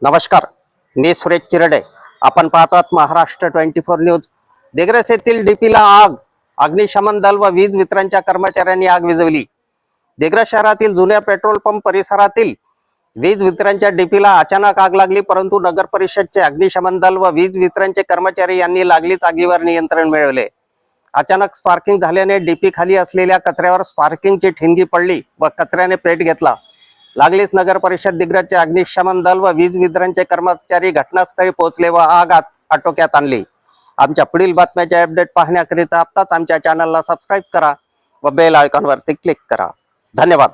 नमस्कार मी सुरेश चिरडे. आपण पाहतात Maharashtra twenty four news. Digras येथील डीपीला आग अग्निशमन दल व वीज वितरणच्या कर्मचाऱ्यांनी आग विझवली. दिग्रस शहरातील जुन्या पेट्रोल पंप परिसरातील वीज वितरणच्या डीपीला अचानक आग लागली परंतु नगर परिषदचे अग्निशमन दल व वीज वितरणचे कर्मचारी यांनी लागलीच आगीवर नियंत्रण मिळवले. अचानक स्पार्किंग झाल्याने डीपी खाली असलेल्या कचऱ्यावर स्पार्किंगची ठिणगी पडली व कचऱ्याने पेट घेतला. लागलीच नगर परिषद दिग्रजचे अग्निशमन दल व वीज वितरणचे कर्मचारी घटनास्थळी पोहोचले व आग आटोक्यात आणली. आमच्या पुढील बातम्याचे अपडेट पाहण्याकरिता आत्ताच आमच्या चॅनलला सबस्क्राईब करा व बेल आयकॉनवरती क्लिक करा. धन्यवाद.